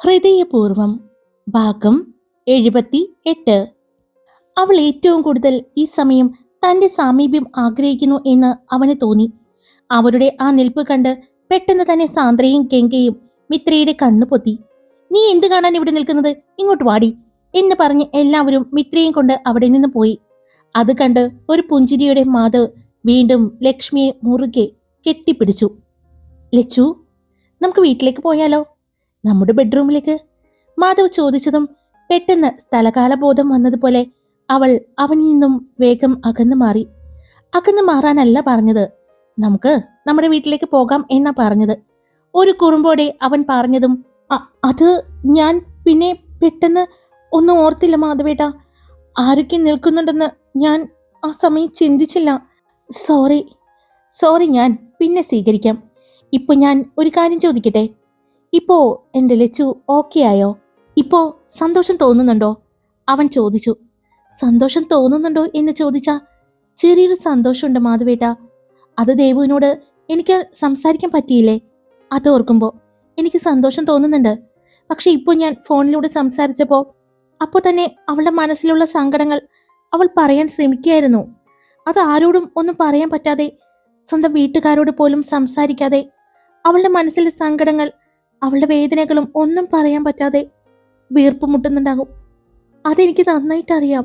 ഹൃദയപൂർവം ഭാഗം എഴുപത്തി എട്ട് അവൾ ഏറ്റവും കൂടുതൽ ഈ സമയം തന്റെ സാമീപ്യം ആഗ്രഹിക്കുന്നു എന്ന് അവന് തോന്നി. അവരുടെ ആ നിൽപ്പ് കണ്ട് പെട്ടെന്ന് തന്നെ സാന്ദ്രയും ഗംഗയും മിത്രയുടെ കണ്ണു പൊത്തി. നീ എന്ത് കാണാൻ ഇവിടെ നിൽക്കുന്നത്? ഇങ്ങോട്ട് വാടി എന്ന് പറഞ്ഞ് എല്ലാവരും മിത്രയും കൊണ്ട് അവിടെ നിന്ന് പോയി. അത് കണ്ട് ഒരു പുഞ്ചിരിയുടെ മാധവ് വീണ്ടും ലക്ഷ്മിയെ മുറുകെ കെട്ടിപ്പിടിച്ചു. ലച്ചു നമുക്ക് വീട്ടിലേക്ക് പോയാലോ? നമ്മുടെ ബെഡ്റൂമിലേക്ക്? മാധവ് ചോദിച്ചതും പെട്ടെന്ന് സ്ഥലകാലബോധം വന്നതുപോലെ അവൾ അവനിൽ നിന്നും വേഗം അകന്നു മാറി. അകന്നു മാറാനല്ല പറഞ്ഞത്. നമുക്ക് നമ്മുടെ വീട്ടിലേക്ക് പോകാം എന്നാ പറഞ്ഞത്. ഒരു കുറുമ്പോടെ അവൻ പറഞ്ഞതും അത് ഞാൻ പിന്നെ പെട്ടെന്ന് ഒന്നും ഓർത്തില്ല മാധവേട്ട. ആരൊക്കെ നിൽക്കുന്നുണ്ടെന്ന് ഞാൻ ആ സമയം ചിന്തിച്ചില്ല. സോറി സോറി ഞാൻ പിന്നെ സ്വീകരിക്കാം. ഇപ്പൊ ഞാൻ ഒരു കാര്യം ചോദിക്കട്ടെ? ഇപ്പോ എന്റെ ലച്ചു ഓക്കെ ആയോ? ഇപ്പോ സന്തോഷം തോന്നുന്നുണ്ടോ? അവൻ ചോദിച്ചു. സന്തോഷം തോന്നുന്നുണ്ടോ എന്ന് ചോദിച്ച ചെറിയൊരു സന്തോഷമുണ്ട് മാധവേട്ട. അത് ദേവുവിനോട് എനിക്ക് സംസാരിക്കാൻ പറ്റിയില്ലേ? അത് ഓർക്കുമ്പോൾ എനിക്ക് സന്തോഷം തോന്നുന്നുണ്ട്. പക്ഷെ ഇപ്പോൾ ഞാൻ ഫോണിലൂടെ സംസാരിച്ചപ്പോൾ അപ്പോൾ തന്നെ അവളുടെ മനസ്സിലുള്ള സങ്കടങ്ങൾ അവൾ പറയാൻ ശ്രമിക്കുകയായിരുന്നു. അത് ആരോടും ഒന്നും പറയാൻ പറ്റാതെ സ്വന്തം വീട്ടുകാരോട് പോലും സംസാരിക്കാതെ അവളുടെ മനസ്സിലെ സങ്കടങ്ങൾ അവളുടെ വേദനകളും ഒന്നും പറയാൻ പറ്റാതെ വീർപ്പ് മുട്ടുന്നുണ്ടാകും. അതെനിക്ക് നന്നായിട്ട് അറിയാം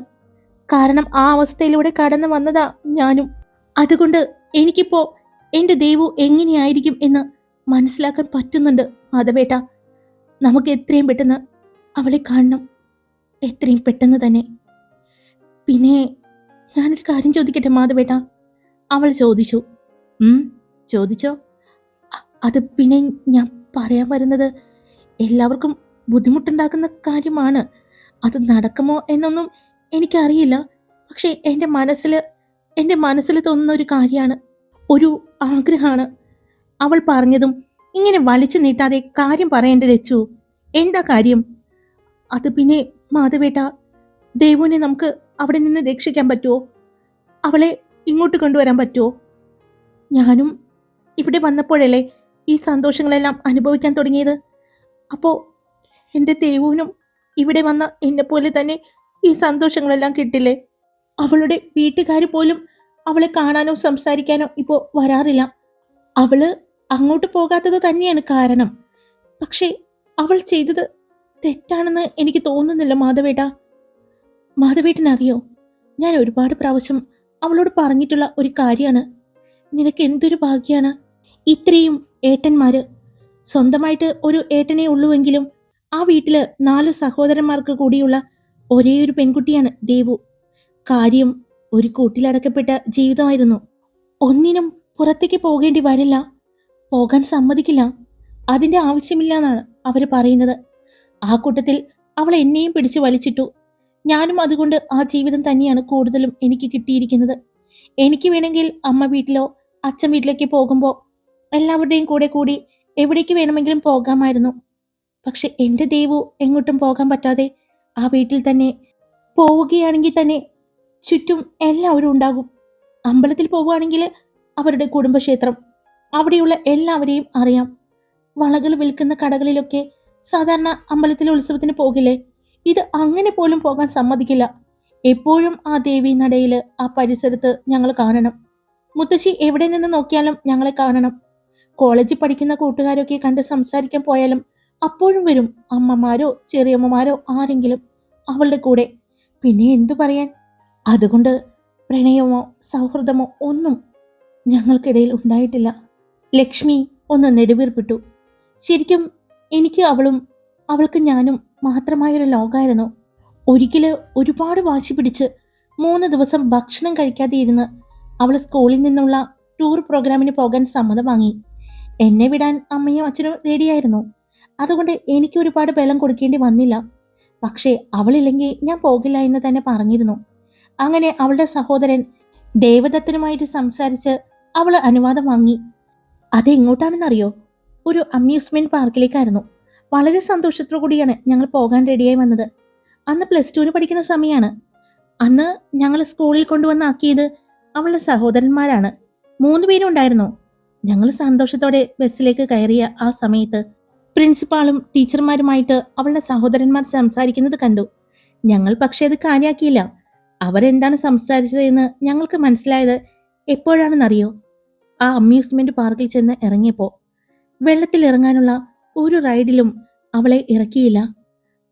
കാരണം ആ അവസ്ഥയിലൂടെ കടന്നു വന്നതാ ഞാനും. അതുകൊണ്ട് എനിക്കിപ്പോ എന്റെ ദൈവം എങ്ങനെയായിരിക്കും എന്ന് മനസ്സിലാക്കാൻ പറ്റുന്നുണ്ട് മാധവേട്ട. നമുക്ക് എത്രയും പെട്ടെന്ന് അവളെ കാണണം. എത്രയും പെട്ടെന്ന് തന്നെ. പിന്നെ ഞാനൊരു കാര്യം ചോദിക്കട്ടെ മാധവേട്ട? അവൾ ചോദിച്ചു. ചോദിച്ചോ? അത് പിന്നെ ഞാൻ പറയാൻ വരുന്നത് എല്ലാവർക്കും ബുദ്ധിമുട്ടുണ്ടാക്കുന്ന കാര്യമാണ്. അത് നടക്കുമോ എന്നൊന്നും എനിക്കറിയില്ല. പക്ഷേ എന്റെ മനസ്സിൽ എന്റെ മനസ്സിൽ തോന്നുന്ന ഒരു കാര്യമാണ്. ഒരു ആഗ്രഹമാണ്. അവൾ പറഞ്ഞതും ഇങ്ങനെ വലിച്ചു നീട്ടാതെ കാര്യം പറയേണ്ട രച്ചു. എന്താ കാര്യം? അത് പിന്നെ മാധവേട്ട ദേവുവിനെ നമുക്ക് അവിടെ നിന്ന് രക്ഷിക്കാൻ പറ്റുമോ അവളെ ഇങ്ങോട്ട് കൊണ്ടുവരാൻ പറ്റുമോ ഞാനും ഇവിടെ വന്നപ്പോഴല്ലേ ഈ സന്തോഷങ്ങളെല്ലാം അനുഭവിക്കാൻ തുടങ്ങിയത്? അപ്പോൾ എന്റെ ദേവുവിനും ഇവിടെ വന്ന എന്നെ പോലെ തന്നെ ഈ സന്തോഷങ്ങളെല്ലാം കിട്ടില്ലേ? അവളുടെ വീട്ടുകാർ പോലും അവളെ കാണാനോ സംസാരിക്കാനോ ഇപ്പോൾ വരാറില്ല. അവൾ അങ്ങോട്ട് പോകാത്തത് തന്നെയാണ് കാരണം. പക്ഷേ അവൾ ചെയ്തത് തെറ്റാണെന്ന് എനിക്ക് തോന്നുന്നില്ല മാധവേട്ട. മാധവേട്ടനറിയോ? ഞാൻ ഒരുപാട് പ്രാവശ്യം അവളോട് പറഞ്ഞിട്ടുള്ള ഒരു കാര്യമാണ്. നിനക്ക് എന്തൊരു ഭാഗ്യമാണ് ഇത്രയും ഏട്ടന്മാര്. സ്വന്തമായിട്ട് ഒരു ഏട്ടനെ ഉള്ളുവെങ്കിലും ആ വീട്ടിൽ നാല് സഹോദരന്മാർക്ക് കൂടിയുള്ള ഒരേ ഒരു പെൺകുട്ടിയാണ് ദേവു. കാര്യം ഒരു കൂട്ടിലടക്കപ്പെട്ട ജീവിതമായിരുന്നു. ഒന്നിനും പുറത്തേക്ക് പോകേണ്ടി വരില്ല. പോകാൻ സമ്മതിക്കില്ല. അതിന്റെ ആവശ്യമില്ല എന്നാണ് അവർ പറയുന്നത്. ആ കൂട്ടത്തിൽ അവൾ എന്നെയും പിടിച്ചു വലിച്ചിട്ടു. ഞാനും അതുകൊണ്ട് ആ ജീവിതം തന്നെയാണ് കൂടുതലും എനിക്ക് കിട്ടിയിരിക്കുന്നത്. എനിക്ക് വേണമെങ്കിൽ അമ്മ വീട്ടിലോ അച്ഛൻ വീട്ടിലേക്ക് പോകുമ്പോൾ എല്ലാവരുടെയും കൂടെ കൂടി എവിടേക്ക് വേണമെങ്കിലും പോകാമായിരുന്നു. പക്ഷെ എന്റെ ദേവു എങ്ങോട്ടും പോകാൻ പറ്റാതെ ആ വീട്ടിൽ തന്നെ പോവുകയാണെങ്കിൽ തന്നെ ചുറ്റും എല്ലാവരും ഉണ്ടാകും. അമ്പലത്തിൽ പോവുകയാണെങ്കിൽ അവരുടെ കുടുംബക്ഷേത്രം അവിടെയുള്ള എല്ലാവരെയും അറിയാം. വളകൾ വിൽക്കുന്ന കടകളിലൊക്കെ സാധാരണ അമ്പലത്തിലെ ഉത്സവത്തിന് പോകില്ലേ? ഇത് അങ്ങനെ പോലും പോകാൻ സമ്മതിക്കില്ല. എപ്പോഴും ആ ദേവി നടയിൽ ആ പരിസരത്ത് ഞങ്ങൾ കാണണം. മുത്തശ്ശി എവിടെ നിന്ന് നോക്കിയാലും ഞങ്ങളെ കാണണം. കോളേജിൽ പഠിക്കുന്ന കൂട്ടുകാരൊക്കെ കണ്ട് സംസാരിക്കാൻ പോയാലും അപ്പോഴും വരും അമ്മമാരോ ചെറിയമ്മമാരോ ആരെങ്കിലും അവളുടെ കൂടെ. പിന്നെ എന്തു പറയാൻ? അതുകൊണ്ട് പ്രണയമോ സൗഹൃദമോ ഒന്നും ഞങ്ങൾക്കിടയിൽ ഉണ്ടായിട്ടില്ല. ലക്ഷ്മി ഒന്ന് നെടുവീർപ്പിട്ടു. ശരിക്കും എനിക്ക് അവളും അവൾക്ക് ഞാനും മാത്രമായൊരു ലോകമായിരുന്നു ഒരിക്കൽ ഒരുപാട് വാശി പിടിച്ച് മൂന്ന് ദിവസം ഭക്ഷണം കഴിക്കാതെ ഇരുന്ന് അവൾ സ്കൂളിൽ നിന്നുള്ള ടൂർ പ്രോഗ്രാമിന് പോകാൻ സമ്മതം വാങ്ങി. എന്നെ വിടാൻ അമ്മയും അച്ഛനും റെഡിയായിരുന്നു. അതുകൊണ്ട് എനിക്ക് ഒരുപാട് ബലം കൊടുക്കേണ്ടി വന്നില്ല. പക്ഷേ അവളില്ലെങ്കിൽ ഞാൻ പോകില്ല എന്ന് തന്നെ പറഞ്ഞിരുന്നു. അങ്ങനെ അവളുടെ സഹോദരൻ ദേവദത്തനുമായിട്ട് സംസാരിച്ച് അവൾ അനുവാദം വാങ്ങി. അതെങ്ങോട്ടാണെന്നറിയോ ഒരു അമ്യൂസ്മെന്റ് പാർക്കിലേക്കായിരുന്നു വളരെ സന്തോഷത്തോടു കൂടിയാണ് ഞങ്ങൾ പോകാൻ റെഡിയായി വന്നത്. അന്ന് പ്ലസ് ടുവിന് പഠിക്കുന്ന സമയമാണ് അന്ന് ഞങ്ങൾ സ്കൂളിൽ കൊണ്ടുവന്നാക്കിയത് അവളുടെ സഹോദരന്മാരാണ്. മൂന്ന് പേരും ഉണ്ടായിരുന്നു ഞങ്ങൾ സന്തോഷത്തോടെ ബസ്സിലേക്ക് കയറിയ ആ സമയത്ത് പ്രിൻസിപ്പാളും ടീച്ചർമാരുമായിട്ട് അവളുടെ സഹോദരന്മാർ സംസാരിക്കുന്നത് കണ്ടു. ഞങ്ങൾ പക്ഷേ അത് കാര്യാക്കിയില്ല. അവരെന്താണ് സംസാരിച്ചതെന്ന് ഞങ്ങൾക്ക് മനസ്സിലായത് എപ്പോഴാണെന്നറിയോ? ആ അമ്യൂസ്മെന്റ് പാർക്കിൽ ചെന്ന് ഇറങ്ങിയപ്പോൾ വെള്ളത്തിൽ ഇറങ്ങാനുള്ള ഒരു റൈഡിലും അവളെ ഇറക്കിയില്ല.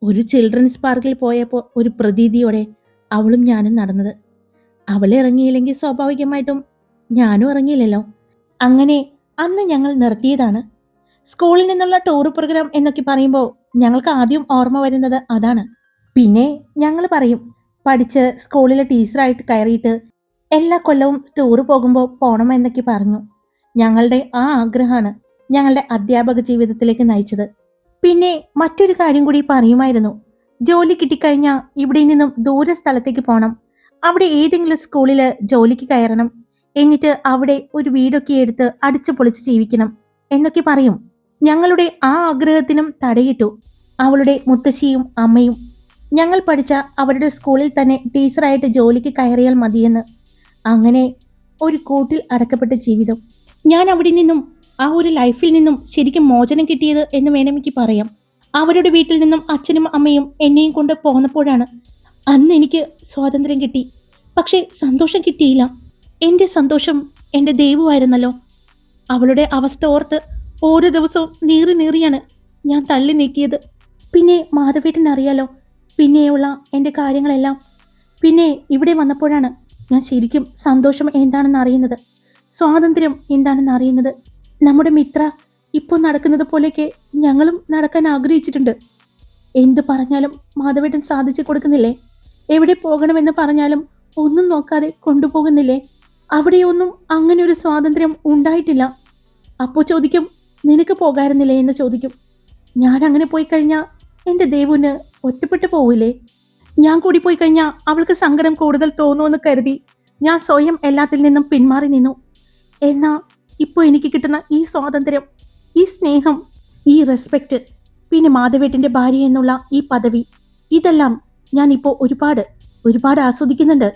ഒരു ചിൽഡ്രൻസ് പാർക്കിൽ പോയപ്പോൾ ഒരു പ്രതീതിയോടെ അവളും ഞാനും നടന്നത്. അവളെ ഇറങ്ങിയില്ലെങ്കിൽ സ്വാഭാവികമായിട്ടും ഞാനും ഇറങ്ങിയില്ലല്ലോ. അങ്ങനെ അന്ന് ഞങ്ങൾ നിർത്തിയതാണ്. സ്കൂളിൽ നിന്നുള്ള ടൂർ പ്രോഗ്രാം എന്നൊക്കെ പറയുമ്പോൾ ഞങ്ങൾക്ക് ആദ്യം ഓർമ്മ വരുന്നത് അതാണ്. പിന്നെ ഞങ്ങൾ പറയും പഠിച്ച് സ്കൂളിലെ ടീച്ചറായിട്ട് കയറിയിട്ട് എല്ലാ കൊല്ലവും ടൂർ പോകുമ്പോൾ പോകണം എന്നൊക്കെ പറഞ്ഞു. ഞങ്ങളുടെ ആ ആഗ്രഹമാണ് ഞങ്ങളുടെ അധ്യാപക ജീവിതത്തിലേക്ക് നയിച്ചത്. പിന്നെ മറ്റൊരു കാര്യം കൂടി പറയുമായിരുന്നു. ജോലി കിട്ടിക്കഴിഞ്ഞാൽ ഇവിടെ നിന്നും ദൂര സ്ഥലത്തേക്ക് പോകണം. അവിടെ ഏതെങ്കിലും സ്കൂളിൽ ജോലിക്ക് കയറണം. എന്നിട്ട് അവിടെ ഒരു വീടൊക്കെ എടുത്ത് അടിച്ചു പൊളിച്ച് ജീവിക്കണം എന്നൊക്കെ പറയും. ഞങ്ങളുടെ ആ ആഗ്രഹത്തിനും തടയിട്ടു. അവളുടെ മുത്തശ്ശിയും അമ്മയും ഞങ്ങൾ പഠിച്ച അവരുടെ സ്കൂളിൽ തന്നെ ടീച്ചറായിട്ട് ജോലിക്ക് കയറിയാൽ മതിയെന്ന്. അങ്ങനെ ഒരു കൂട്ടിൽ അടക്കപ്പെട്ട ജീവിതം. ഞാൻ അവിടെ നിന്നും ആ ഒരു ലൈഫിൽ നിന്നും ശരിക്കും മോചനം കിട്ടിയത് എന്ന് വേണമെങ്കിൽ പറയാം. അവരുടെ വീട്ടിൽ നിന്നും അച്ഛനും അമ്മയും എന്നെയും കൊണ്ട് പോന്നപ്പോഴാണ് അന്ന് എനിക്ക് സ്വാതന്ത്ര്യം കിട്ടി. പക്ഷേ സന്തോഷം കിട്ടിയില്ല. എന്റെ സന്തോഷം എന്റെ ദൈവമായിരുന്നല്ലോ. അവളുടെ അവസ്ഥ ഓർത്ത് ഓരോ ദിവസവും നീറി നീറിയാണ് ഞാൻ തള്ളി നീക്കിയത്. പിന്നെ മാധവേട്ടൻ അറിയാലോ പിന്നെയുള്ള എന്റെ കാര്യങ്ങളെല്ലാം. പിന്നെ ഇവിടെ വന്നപ്പോഴാണ് ഞാൻ ശരിക്കും സന്തോഷം എന്താണെന്ന് അറിയുന്നത് സ്വാതന്ത്ര്യം എന്താണെന്ന് അറിയുന്നത്. നമ്മുടെ മിത്ര ഇപ്പോൾ നടക്കുന്നത് പോലെയൊക്കെ ഞങ്ങളും നടക്കാൻ ആഗ്രഹിച്ചിട്ടുണ്ട്. എന്ത് പറഞ്ഞാലും മാധവേട്ടൻ സാധിച്ചു കൊടുക്കുന്നില്ലേ? എവിടെ പോകണമെന്ന് പറഞ്ഞാലും ഒന്നും നോക്കാതെ കൊണ്ടുപോകുന്നില്ലേ? അവിടെയൊന്നും അങ്ങനെ ഒരു സ്വാതന്ത്ര്യം ഉണ്ടായിട്ടില്ല. അപ്പോൾ ചോദിക്കും നിനക്ക് പോകാറുന്നില്ലേ? എന്ന് ചോദിക്കും. ഞാൻ അങ്ങനെ പോയി കഴിഞ്ഞാൽ എന്റെ ദേവുന് ഒറ്റപ്പെട്ടു പോവില്ലേ? ഞാൻ കൂടി പോയി കഴിഞ്ഞാൽ അവൾക്ക് സങ്കടം കൂടുതൽ തോന്നുമെന്ന് കരുതി ഞാൻ സ്വയം എല്ലാത്തിൽ നിന്നും പിന്മാറി നിന്നു. എന്നാൽ ഇപ്പോൾ എനിക്ക് കിട്ടുന്ന ഈ സ്വാതന്ത്ര്യം ഈ സ്നേഹം ഈ റെസ്പെക്റ്റ് പിന്നെ മാധവേട്ടന്റെ ഭാര്യ എന്നുള്ള ഈ പദവി ഇതെല്ലാം ഞാൻ ഒരുപാട് ഒരുപാട് ആസ്വദിക്കുന്നുണ്ട്.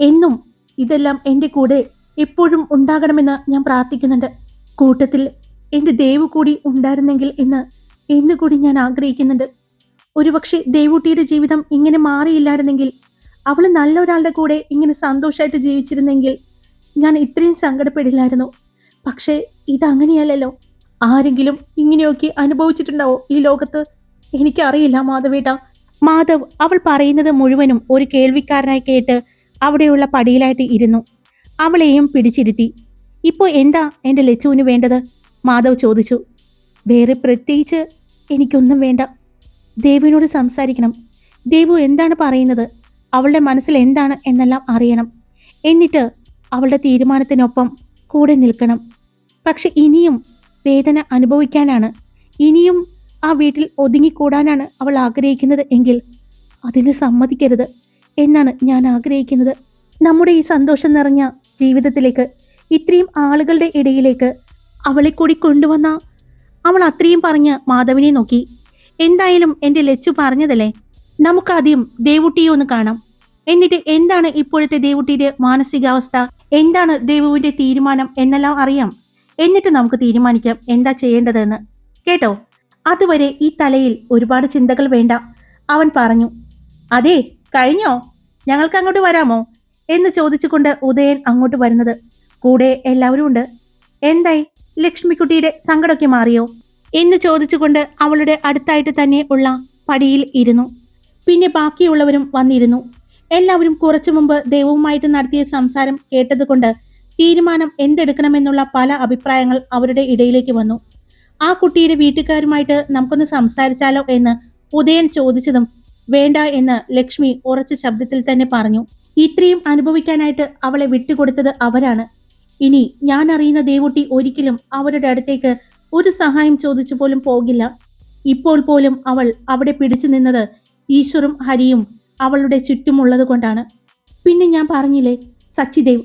എന്നും ഇതെല്ലാം എന്റെ കൂടെ എപ്പോഴും ഉണ്ടാകണമെന്ന് ഞാൻ പ്രാർത്ഥിക്കുന്നുണ്ട്. കൂട്ടത്തിൽ എന്റെ ദേവ് കൂടി ഉണ്ടായിരുന്നെങ്കിൽ എന്ന് എന്ന് കൂടി ഞാൻ ആഗ്രഹിക്കുന്നുണ്ട്. ഒരുപക്ഷെ ദേവൂട്ടിയുടെ ജീവിതം ഇങ്ങനെ മാറിയില്ലായിരുന്നെങ്കിൽ അവൾ നല്ല ഒരാളുടെ കൂടെ ഇങ്ങനെ സന്തോഷമായിട്ട് ജീവിച്ചിരുന്നെങ്കിൽ ഞാൻ ഇത്രയും സങ്കടപ്പെടില്ലായിരുന്നു. പക്ഷേ ഇതങ്ങനെയല്ലല്ലോ. ആരെങ്കിലും ഇങ്ങനെയൊക്കെ അനുഭവിച്ചിട്ടുണ്ടാവോ ഈ ലോകത്ത്? എനിക്കറിയില്ല മാധവേട്ട. മാധവ് അവൾ പറയുന്നത് മുഴുവനും ഒരു കേൾവിക്കാരനായി കേട്ട് അവിടെയുള്ള പടിയിലായിട്ട് ഇരുന്നു. അവളെയും പിടിച്ചിരുത്തി. ഇപ്പോൾ എന്താ എന്റെ ലച്ചുവിന് വേണ്ടത്? മാധവ് ചോദിച്ചു. വേറെ പ്രത്യേകിച്ച് എനിക്കൊന്നും വേണ്ട. ദേവിനോട് സംസാരിക്കണം. ദേവു എന്താണ് പറയുന്നത്? അവളുടെ മനസ്സിൽ എന്താണ് എന്നെല്ലാം അറിയണം. എന്നിട്ട് അവളുടെ തീരുമാനത്തിനൊപ്പം കൂടെ നിൽക്കണം. പക്ഷെ ഇനിയും വേദന അനുഭവിക്കാനാണ്. ഇനിയും ആ വീട്ടിൽ ഒതുങ്ങിക്കൂടാനാണ് അവൾ ആഗ്രഹിക്കുന്നത് എങ്കിൽ അതിന് സമ്മതിക്കരുത്. എന്നാണ് ഞാൻ ആഗ്രഹിക്കുന്നത്. നമ്മുടെ ഈ സന്തോഷം നിറഞ്ഞ ജീവിതത്തിലേക്ക് ഇത്രയും ആളുകളുടെ ഇടയിലേക്ക് അവളെ കൂടി കൊണ്ടുവന്ന അവൾ അത്രയും പറഞ്ഞ് മാധവിനെ നോക്കി. എന്തായാലും എന്റെ ലച്ചു പറഞ്ഞതല്ലേ? നമുക്കാദ്യം ദേവുട്ടിയെ ഒന്ന് കാണാം. എന്നിട്ട് എന്താണ് ഇപ്പോഴത്തെ ദേവുട്ടിയുടെ മാനസികാവസ്ഥ? എന്താണ് ദേവുവിന്റെ തീരുമാനം എന്നെല്ലാം അറിയാം. എന്നിട്ട് നമുക്ക് തീരുമാനിക്കാം എന്താ ചെയ്യേണ്ടതെന്ന്. കേട്ടോ? അതുവരെ ഈ തലയിൽ ഒരുപാട് ചിന്തകൾ വേണ്ട. അവൻ പറഞ്ഞു അതെ കഴിഞ്ഞോ? ഞങ്ങൾക്ക് അങ്ങോട്ട് വരാമോ? എന്ന് ചോദിച്ചുകൊണ്ട് ഉദയൻ അങ്ങോട്ട് വരുന്നത്. കൂടെ എല്ലാവരും ഉണ്ട്. എന്തായി? ലക്ഷ്മിക്കുട്ടിയുടെ സങ്കടമൊക്കെ മാറിയോ? എന്ന് ചോദിച്ചുകൊണ്ട് അവളുടെ അടുത്തായിട്ട് തന്നെ ഉള്ള പടിയിൽ ഇരുന്നു. പിന്നെ ബാക്കിയുള്ളവരും വന്നിരുന്നു. എല്ലാവരും കുറച്ചു മുമ്പ് ദൈവവുമായിട്ട് നടത്തിയ സംസാരം കേട്ടതുകൊണ്ട് തീരുമാനം എന്തെടുക്കണമെന്നുള്ള പല അഭിപ്രായങ്ങൾ അവരുടെ ഇടയിലേക്ക് വന്നു. ആ കുട്ടിയുടെ വീട്ടുകാരുമായിട്ട് നമുക്കൊന്ന് സംസാരിച്ചാലോ എന്ന് ഉദയൻ ചോദിച്ചതും വേണ്ട എന്ന് ലക്ഷ്മി ഉറച്ച ശബ്ദത്തിൽ തന്നെ പറഞ്ഞു. ഇത്രയും അനുഭവിക്കാനായിട്ട് അവളെ വിട്ടുകൊടുത്തത് അവരാണ്. ഇനി ഞാൻ അറിയുന്ന ദേവുട്ടി ഒരിക്കലും അവരുടെ അടുത്തേക്ക് ഒരു സഹായം ചോദിച്ചു പോലും പോകില്ല. ഇപ്പോൾ പോലും അവൾ അവിടെ പിടിച്ചു നിന്നത് ഈശ്വറും ഹരിയും അവളുടെ ചുറ്റുമുള്ളത് കൊണ്ടാണ്. പിന്നെ ഞാൻ പറഞ്ഞില്ലേ സച്ചിദേവ്.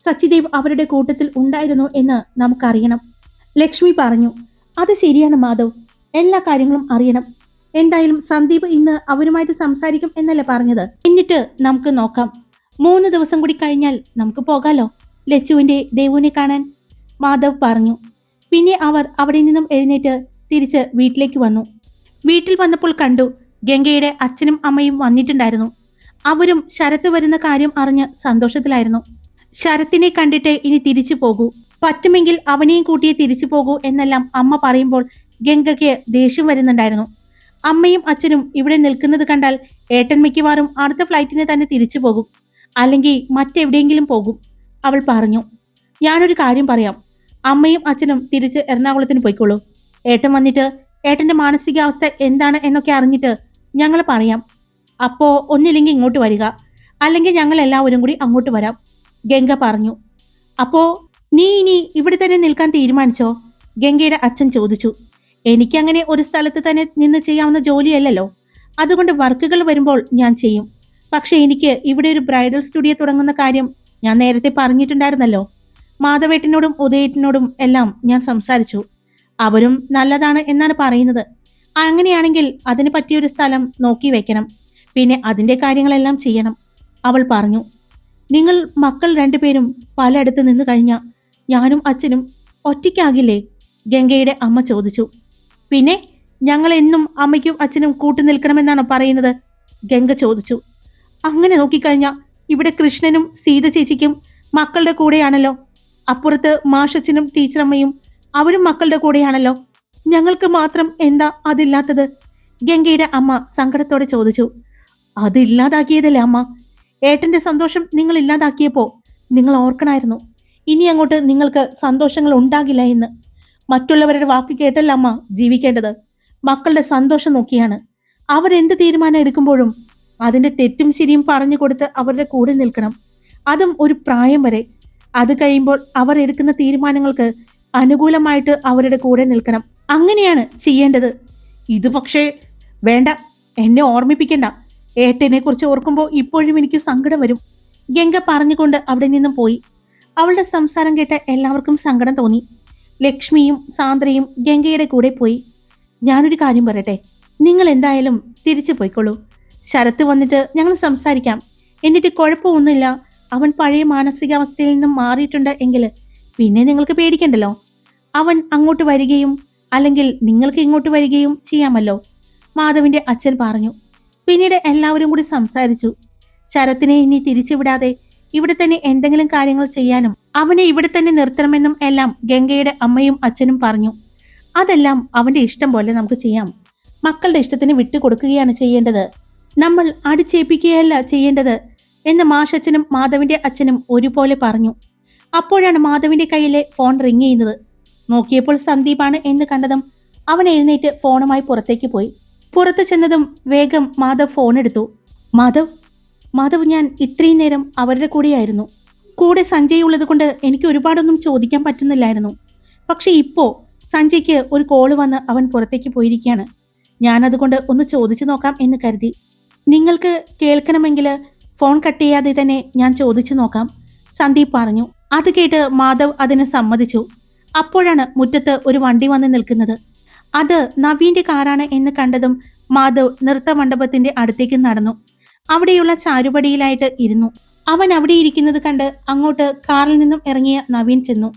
സച്ചിദേവ് അവരുടെ കൂട്ടത്തിൽ ഉണ്ടായിരുന്നു എന്ന് നമുക്കറിയണം. ലക്ഷ്മി പറഞ്ഞു അത് ശരിയാണ് മാധവ്. എല്ലാ കാര്യങ്ങളും അറിയണം. എന്തായാലും സന്ദീപ് ഇന്ന് അവരുമായിട്ട് സംസാരിക്കും എന്നല്ലേ പറഞ്ഞത്? എന്നിട്ട് നമുക്ക് നോക്കാം. മൂന്ന് ദിവസം കൂടി കഴിഞ്ഞാൽ നമുക്ക് പോകാലോ? ലച്ചുവിന്റെ ദേവുവിനെ കാണാൻ മാധവ് പറഞ്ഞു. പിന്നെ അവർ അവിടെ നിന്നും എഴുന്നേറ്റ് തിരിച്ച് വീട്ടിലേക്ക് വന്നു. വീട്ടിൽ വന്നപ്പോൾ കണ്ടു ഗംഗയുടെ അച്ഛനും അമ്മയും വന്നിട്ടുണ്ടായിരുന്നു. അവരും ശരത്ത് വരുന്ന കാര്യം അറിഞ്ഞ് സന്തോഷത്തിലായിരുന്നു. ശരത്തിനെ കണ്ടിട്ട് ഇനി തിരിച്ചു പോകൂ. പറ്റുമെങ്കിൽ അവനെയും കൂട്ടിയെ തിരിച്ചു പോകൂ എന്നെല്ലാം അമ്മ പറയുമ്പോൾ ഗംഗയ്ക്ക് ദേഷ്യം വരുന്നുണ്ടായിരുന്നു. അമ്മയും അച്ഛനും ഇവിടെ നിൽക്കുന്നത് കണ്ടാൽ ഏട്ടൻ മിക്കവാറും അടുത്ത ഫ്ലൈറ്റിന് തന്നെ തിരിച്ചു പോകും. അല്ലെങ്കിൽ മറ്റെവിടെയെങ്കിലും പോകും. അവൾ പറഞ്ഞു. ഞാനൊരു കാര്യം പറയാം. അമ്മയും അച്ഛനും തിരിച്ച് എറണാകുളത്തിന് പോയിക്കോളൂ. ഏട്ടൻ വന്നിട്ട് ഏട്ടന്റെ മാനസികാവസ്ഥ എന്താണ് എന്നൊക്കെ അറിഞ്ഞിട്ട് ഞങ്ങൾ പറയാം. അപ്പോ ഒന്നില്ലെങ്കിൽ ഇങ്ങോട്ട് വരിക. അല്ലെങ്കിൽ ഞങ്ങൾ എല്ലാവരും കൂടി അങ്ങോട്ട് വരാം. ഗംഗ പറഞ്ഞു. അപ്പോ നീ ഇനി ഇവിടെ തന്നെ നിൽക്കാൻ തീരുമാനിച്ചോ? ഗംഗയുടെ അച്ഛൻ ചോദിച്ചു. എനിക്കങ്ങനെ ഒരു സ്ഥലത്ത് തന്നെ നിന്ന് ചെയ്യാവുന്ന ജോലിയല്ലല്ലോ. അതുകൊണ്ട് വർക്കുകൾ വരുമ്പോൾ ഞാൻ ചെയ്യും. പക്ഷെ എനിക്ക് ഇവിടെ ഒരു ബ്രൈഡൽ സ്റ്റുഡിയോ തുടങ്ങുന്ന കാര്യം ഞാൻ നേരത്തെ പറഞ്ഞിട്ടുണ്ടായിരുന്നല്ലോ. മാധവേട്ടനോടും ഉദയേട്ടനോടും എല്ലാം ഞാൻ സംസാരിച്ചു. അവരും നല്ലതാണ് എന്നാണ് പറയുന്നത്. അങ്ങനെയാണെങ്കിൽ അതിന് പറ്റിയൊരു സ്ഥലം നോക്കി വെക്കണം. പിന്നെ അതിന്റെ കാര്യങ്ങളെല്ലാം ചെയ്യണം. അവൾ പറഞ്ഞു. നിങ്ങൾ മക്കൾ രണ്ടുപേരും പലയിടത്ത് നിന്ന് കഴിഞ്ഞ ഞാനും അച്ഛനും ഒറ്റയ്ക്കാകില്ലേ? ഗംഗയുടെ അമ്മ ചോദിച്ചു. പിന്നെ ഞങ്ങൾ എന്നും അമ്മയ്ക്കും അച്ഛനും കൂട്ടു നിൽക്കണമെന്നാണോ പറയുന്നത്? ഗംഗ ചോദിച്ചു. അങ്ങനെ നോക്കിക്കഴിഞ്ഞാൽ ഇവിടെ കൃഷ്ണനും സീത ചേച്ചിക്കും മക്കളുടെ കൂടെയാണല്ലോ. അപ്പുറത്ത് മാഷച്ചനും ടീച്ചറമ്മയും അവരും മക്കളുടെ കൂടെയാണല്ലോ. ഞങ്ങൾക്ക് മാത്രം എന്താ അതില്ലാത്തത്? ഗംഗയുടെ അമ്മ സങ്കടത്തോടെ ചോദിച്ചു. അതില്ലാതാക്കിയതല്ലേ അമ്മ? ഏട്ടന്റെ സന്തോഷം നിങ്ങൾ ഇല്ലാതാക്കിയപ്പോ നിങ്ങൾ ഓർക്കണായിരുന്നു. ഇനി അങ്ങോട്ട് നിങ്ങൾക്ക് സന്തോഷങ്ങൾ ഉണ്ടാകില്ല എന്ന്. മറ്റുള്ളവരുടെ വാക്ക് കേട്ടല്ല അമ്മ ജീവിക്കേണ്ടത്. മക്കളുടെ സന്തോഷം നോക്കിയാണ്. അവരെന്ത് തീരുമാനം എടുക്കുമ്പോഴും അതിന്റെ തെറ്റും ശരിയും പറഞ്ഞു കൊടുത്ത് അവരുടെ കൂടെ നിൽക്കണം. അതും ഒരു പ്രായം വരെ. അത് കഴിയുമ്പോൾ അവർ എടുക്കുന്ന തീരുമാനങ്ങൾക്ക് അനുകൂലമായിട്ട് അവരുടെ കൂടെ നിൽക്കണം. അങ്ങനെയാണ് ചെയ്യേണ്ടത്. ഇത് പക്ഷേ വേണ്ട. എന്നെ ഓർമ്മിപ്പിക്കണ്ട. ഏട്ടനെ കുറിച്ച് ഓർക്കുമ്പോൾ ഇപ്പോഴും എനിക്ക് സങ്കടം വരും. ഗംഗ പറഞ്ഞുകൊണ്ട് അവിടെ നിന്നും പോയി. അവളുടെ സംസാരം കേട്ട എല്ലാവർക്കും സങ്കടം തോന്നി. ലക്ഷ്മിയും സാന്ദ്രയും ഗംഗയുടെ കൂടെ പോയി. ഞാനൊരു കാര്യം പറയട്ടെ? നിങ്ങൾ എന്തായാലും തിരിച്ചു പോയിക്കോളൂ. ശരത്ത് വന്നിട്ട് ഞങ്ങൾ സംസാരിക്കാം. എന്നിട്ട് കുഴപ്പമൊന്നുമില്ല. അവൻ പഴയ മാനസികാവസ്ഥയിൽ നിന്നും മാറിയിട്ടുണ്ട് എങ്കിൽ പിന്നെ നിങ്ങൾക്ക് പേടിക്കണ്ടല്ലോ? അവൻ അങ്ങോട്ട് വരികയും അല്ലെങ്കിൽ നിങ്ങൾക്ക് ഇങ്ങോട്ട് വരികയും ചെയ്യാമല്ലോ? മാധവിന്റെ അച്ഛൻ പറഞ്ഞു. പിന്നീട് എല്ലാവരും കൂടി സംസാരിച്ചു. ശരത്തിനെ ഇനി തിരിച്ചുവിടാതെ ഇവിടെ തന്നെ എന്തെങ്കിലും കാര്യങ്ങൾ ചെയ്യാനും അവനെ ഇവിടെ തന്നെ നിർത്തണമെന്നും എല്ലാം ഗംഗയുടെ അമ്മയും അച്ഛനും പറഞ്ഞു. അതെല്ലാം അവന്റെ ഇഷ്ടം പോലെ നമുക്ക് ചെയ്യാം. മക്കളുടെ ഇഷ്ടത്തിന് വിട്ടുകൊടുക്കുകയാണ് ചെയ്യേണ്ടത്. നമ്മൾ അടിച്ചേൽപ്പിക്കുകയല്ല ചെയ്യേണ്ടത് എന്ന് മാഷച്ഛനും മാധവിന്റെ അച്ഛനും ഒരുപോലെ പറഞ്ഞു. അപ്പോഴാണ് മാധവിന്റെ കയ്യിലെ ഫോൺ റിങ് ചെയ്യുന്നത്. നോക്കിയപ്പോൾ സന്ദീപാണ് എന്ന് കണ്ടതും അവൻ എഴുന്നേറ്റ് ഫോണുമായി പുറത്തേക്ക് പോയി. പുറത്ത് ചെന്നതും വേഗം മാധവ് ഫോൺ എടുത്തു. മാധവ് മാധവ് ഞാൻ ഇത്രയും നേരം അവരുടെ കൂടെയായിരുന്നു. കൂടെ സഞ്ജയ് ഉള്ളത് കൊണ്ട് എനിക്ക് ഒരുപാടൊന്നും ചോദിക്കാൻ പറ്റുന്നില്ലായിരുന്നു. പക്ഷെ ഇപ്പോ സഞ്ജയ്ക്ക് ഒരു കോൾ വന്ന് അവൻ പുറത്തേക്ക് പോയിരിക്കുകയാണ്. ഞാനതുകൊണ്ട് ഒന്ന് ചോദിച്ചു നോക്കാം എന്ന് കരുതി. നിങ്ങൾക്ക് കേൾക്കണമെങ്കിൽ ഫോൺ കട്ട് ചെയ്യാതെ തന്നെ ഞാൻ ചോദിച്ചു നോക്കാം സന്ദീപ് പറഞ്ഞു. അത് കേട്ട് മാധവ് അതിന് സമ്മതിച്ചു. അപ്പോഴാണ് മുറ്റത്ത് ഒരു വണ്ടി വന്ന് നിൽക്കുന്നത്. അത് നവീന്റെ കാറാണ് എന്ന് കണ്ടതും മാധവ് നൃത്ത മണ്ഡപത്തിന്റെ അടുത്തേക്ക് നടന്നു. അവിടെയുള്ള ചാരുപടിയിലായിട്ട് ഇരുന്നു. അവൻ അവിടെ ഇരിക്കുന്നത് കണ്ട് അങ്ങോട്ട് കാറിൽ നിന്നും ഇറങ്ങിയ നവീൻ ചെന്നു.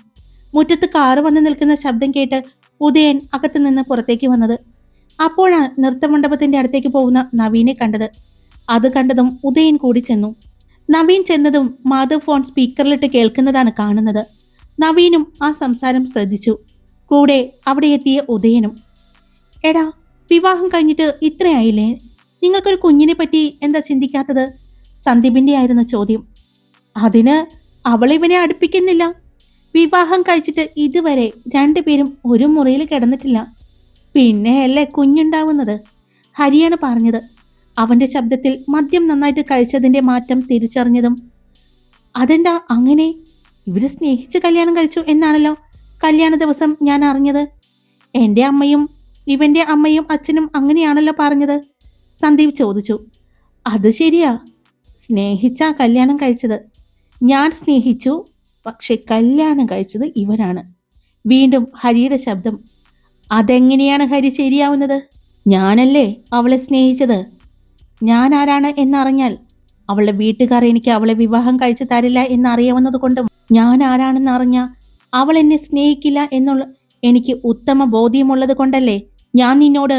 മുറ്റത്ത് കാറ് വന്ന് നിൽക്കുന്ന ശബ്ദം കേട്ട് ഉദയൻ അകത്തു നിന്ന് പുറത്തേക്ക് വന്നത്. അപ്പോഴാണ് നൃത്തമണ്ഡപത്തിന്റെ അടുത്തേക്ക് പോകുന്ന നവീനെ കണ്ടത്. അത് കണ്ടതും ഉദയൻ കൂടി ചെന്നു. നവീൻ ചെന്നതും മാധവ് ഫോൺ സ്പീക്കറിലിട്ട് കേൾക്കുന്നതാണ് കാണുന്നത്. നവീനും ആ സംസാരം ശ്രദ്ധിച്ചു. കൂടെ അവിടെ എത്തിയ ഉദയനും എടാ വിവാഹം കഴിഞ്ഞിട്ട് ഇത്രയായില്ലേ? നിങ്ങൾക്കൊരു കുഞ്ഞിനെ പറ്റി എന്താ ചിന്തിക്കാത്തത്? സന്ദീപിന്റെ ആയിരുന്നു ചോദ്യം. അതിന് അവൾ ഇവനെ അടുപ്പിക്കുന്നില്ല. വിവാഹം കഴിച്ചിട്ട് ഇതുവരെ രണ്ടുപേരും ഒരു മുറിയിൽ കിടന്നിട്ടില്ല. പിന്നെ അല്ലേ കുഞ്ഞുണ്ടാവുന്നത്? ഹരിയാണ് പറഞ്ഞത്. അവന്റെ ശബ്ദത്തിൽ മദ്യം നന്നായിട്ട് കഴിച്ചതിന്റെ മാറ്റം തിരിച്ചറിഞ്ഞതും അതെന്താ അങ്ങനെ? ഇവർ സ്നേഹിച്ച് കല്യാണം കഴിച്ചു എന്നാണല്ലോ. കല്യാണ ദിവസം ഞാൻ അറിഞ്ഞത്. എന്റെ അമ്മയും ഇവന്റെ അമ്മയും അച്ഛനും അങ്ങനെയാണല്ലോ പറഞ്ഞത് സന്ദീപ് ചോദിച്ചു. അത് ശരിയാ. സ്നേഹിച്ചാ കല്യാണം കഴിച്ചത്. ഞാൻ സ്നേഹിച്ചു പക്ഷെ കല്യാണം കഴിച്ചത് ഇവരാണ് വീണ്ടും ഹരിയുടെ ശബ്ദം അതെങ്ങനെയാണ് ഹരി ശരിയാവുന്നത്? ഞാനല്ലേ അവളെ സ്നേഹിച്ചത്? ഞാൻ ആരാണ് എന്നറിഞ്ഞാൽ അവളുടെ വീട്ടുകാർ എനിക്ക് അവളെ വിവാഹം കഴിച്ചു തരില്ല എന്നറിയാവുന്നത് കൊണ്ടും ഞാൻ ആരാണെന്ന് അറിഞ്ഞ അവൾ എന്നെ സ്നേഹിക്കില്ല എന്നുള്ള എനിക്ക് ഉത്തമ ബോധ്യമുള്ളത് കൊണ്ടല്ലേ ഞാൻ നിന്നോട്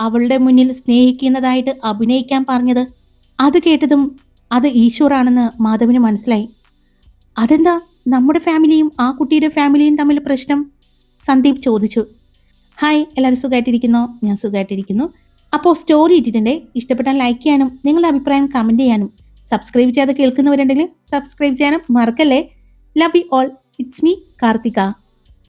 അവളുടെ മുന്നിൽ സ്നേഹിക്കുന്നതായിട്ട് അഭിനയിക്കാൻ പറഞ്ഞത്? അത് കേട്ടതും അത് ഈശ്വറാണെന്ന് മാധവിന് മനസ്സിലായി. അതെന്താ നമ്മുടെ ഫാമിലിയും ആ കുട്ടിയുടെ ഫാമിലിയും തമ്മിൽ പ്രശ്നം? സന്ദീപ് ചോദിച്ചു. ഹായ് എല്ലാവരും സുഖമായിട്ടിരിക്കുന്നോ ഞാൻ സുഖമായിട്ടിരിക്കുന്നു അപ്പോൾ സ്റ്റോറി ഇട്ടിട്ടുണ്ടേ. ഇഷ്ടപ്പെട്ടാൽ ലൈക്ക് ചെയ്യാനും നിങ്ങളുടെ അഭിപ്രായം കമന്റ് ചെയ്യാനും. സബ്സ്ക്രൈബ് ചെയ്യാതെ കേൾക്കുന്നവരുണ്ടെങ്കിൽ സബ്സ്ക്രൈബ് ചെയ്യാനും മറക്കല്ലേ? Love you all it's me Karthika.